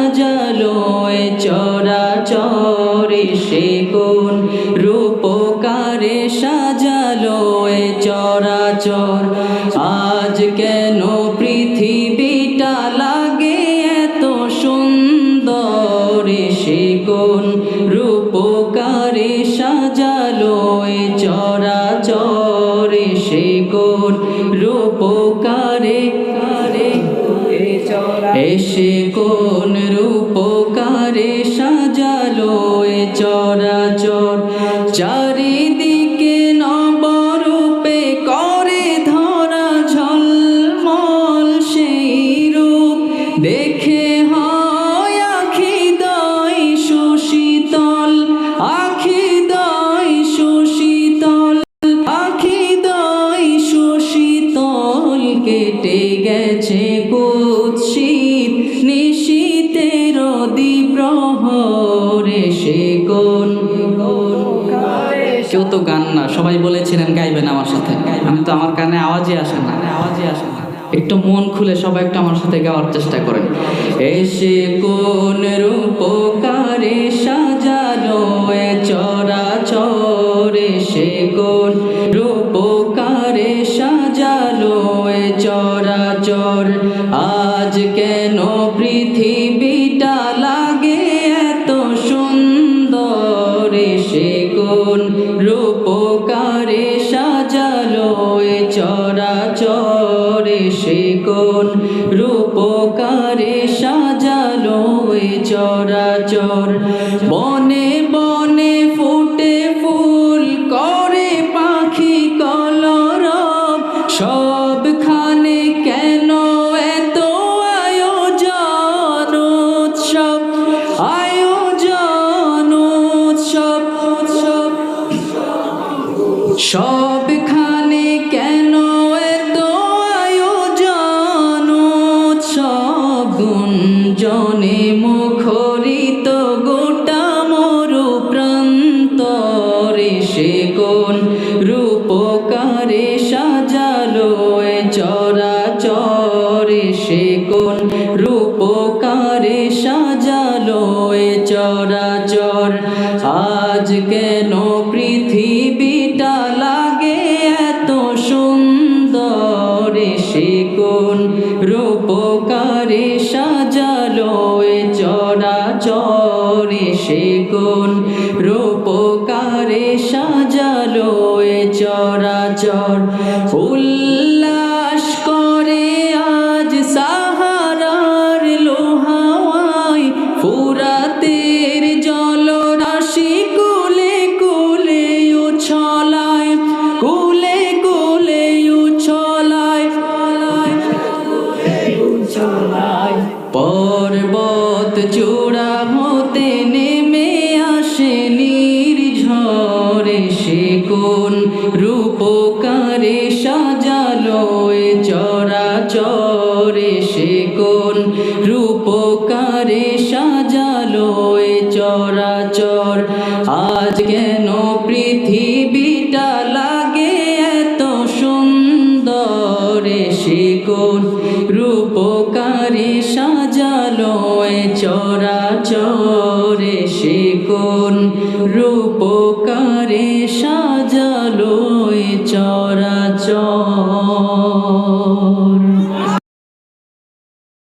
সাজালো এ চরাচরে সে কোন রূপকারে সাজালো এ চরাচর আজ কেন পৃথিবীটা লাগে এত সুন্দর সে কোন রূপকারে সাজালো এ চরাচরে সে কোন রূপকারে কারে এসে কোন রূপকারে সাজালো এ চরাচর। চারিদিকে তো গান না, সবাই বলেছিলেন গাইবেন আমার সাথে। আমি তো আমার কানে আওয়াজই আসে না। আওয়াজই আসে না একটু মন খুলে সবাই একটু আমার সাথে গাওয়ার চেষ্টা করেন। এসে কোন রূপকারে সাজালো এ চরাচরে সে কোন রূপকারে সাজালো এ চরাচর, আজ কেন পৃথিবীটা রূপকারে সাজালো চরাচরে সে কোন রূপকারে সাজালো এ চরাচর। চর বনে সবখানে কেন এত আয়োজন উৎসব গুঞ্জনে মুখরিত গোটা মরু প্রান্তরে সে কোন রূপকারে সাজালো এ চরাচরে? সে কোন রূপকারে সাজালো এ চরাচর? আজ কেন পৃথিবীটা রূপকারে সাজালো এ চরাচরে সে কোন রূপকারে সাজালো এ চরাচর উল্লাস তোর আজ কেন পৃথিবীটা লাগে এত সুন্দর? শিকুন রূপকারে সাজালো এ চরা চরে শিকুন রূপকারে সাজ